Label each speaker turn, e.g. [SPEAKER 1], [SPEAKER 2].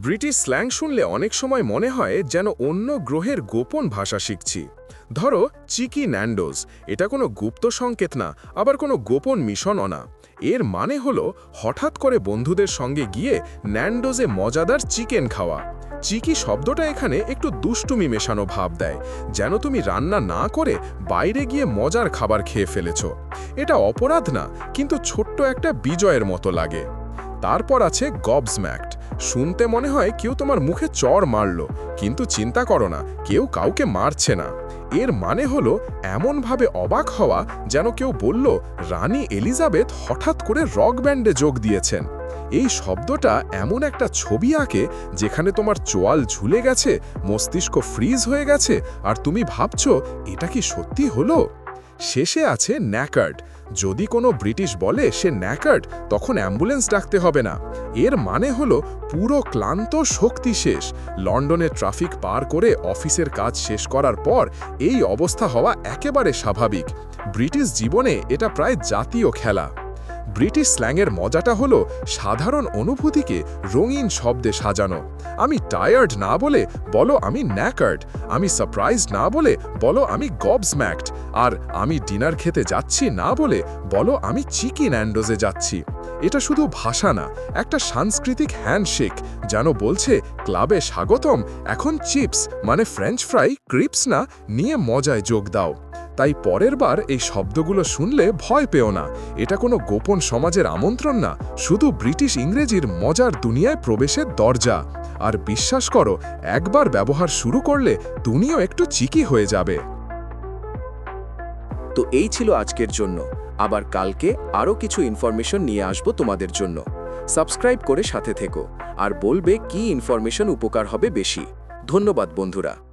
[SPEAKER 1] British slang শুনলে অনেক সময় মনে হয় যেন অন্য গ্রহের গোপন ভাষা শিখছি। ধরো, চিকি ন্যান্ডোজ, এটা কোনো গুপ্ত সংকেত না, আবার কোনো গোপন মিশনও না। এর মানে হলো, হঠাৎ করে বন্ধুদের সঙ্গে গিয়ে ন্যান্ডোজে মজাদার চিকেন খাওয়া। চিকি শব্দটা এখানে একটু দুষ্টুমি মেশানো ভাব দেয়, যেন তুমি রান্না না করে বাইরে গিয়ে মজার খাবার খেয়ে ফেলেছ। এটা অপরাধ না, কিন্তু ছোট্ট একটা বিজয়ের মতো লাগে। তারপর আছে গবসম্যাক্ট শুনতে মনে হয় কেউ তোমার মুখে চর মারল, কিন্তু চিন্তা করো না, কেউ কাউকে মারছে না। এর মানে হলো, এমনভাবে অবাক হওয়া যেন কেউ বলল, রানী এলিজাবেথ হঠাৎ করে রক ব্যান্ডে যোগ দিয়েছেন। এই শব্দটা এমন একটা ছবি আঁকে যেখানে তোমার চোয়াল ঝুলে গেছে, মস্তিষ্ক ফ্রিজ হয়ে গেছে, আর তুমি ভাবছ, এটা কি সত্যি হলো? শেষে আছে ন্যাকার্ড যদি কোনো ব্রিটিশ বলে সে ন্যাকার্ড, তখন অ্যাম্বুলেন্স ডাকতে হবে না। এর মানে হলো পুরো ক্লান্ত শক্তি শেষ। লন্ডনে ট্রাফিক পার করে অফিসের কাজ শেষ করার পর এই অবস্থা হওয়া একেবারে স্বাভাবিক। ব্রিটিশ জীবনে এটা প্রায় জাতীয় খেলা। ব্রিটিশ স্ল্যাংয়ের মজাটা হলো সাধারণ অনুভূতিকে রঙিন শব্দে সাজানো। আমি টায়ার্ড না বলে বলো আমি ন্যাকার্ড আমি সারপ্রাইজড না বলে বলো আমি গবসম্যাক্ট আর আমি ডিনার খেতে যাচ্ছি না বলে বলো আমি চিকেন অ্যান্ডোজে যাচ্ছি। এটা শুধু ভাষা না, একটা সাংস্কৃতিক হ্যান্ডশেক যেন বলছে ক্লাবে স্বাগতম, এখন চিপস মানে ফ্রেঞ্চ ফ্রাই ক্রিপস না, নিয়ে মজায় যোগ দাও। তাই পরের বার এই শব্দগুলো শুনলে ভয় পেও না। এটা কোনো গোপন সমাজের আমন্ত্রণ না। শুধু ব্রিটিশ ইংরেজির মজার দুনিয়ায় প্রবেশের দরজা। আর বিশ্বাস করো, একবার ব্যবহার শুরু করলে তুমিও একটু চিকি হয়ে যাবে।
[SPEAKER 2] তো এই ছিল আজকের জন্য। আবার কালকে আরও কিছু ইনফরমেশন নিয়ে আসব তোমাদের জন্য। সাবস্ক্রাইব করে সাথে থেকো। আর বলবে কি ইনফরমেশন উপকার হবে বেশি। ধন্যবাদ বন্ধুরা।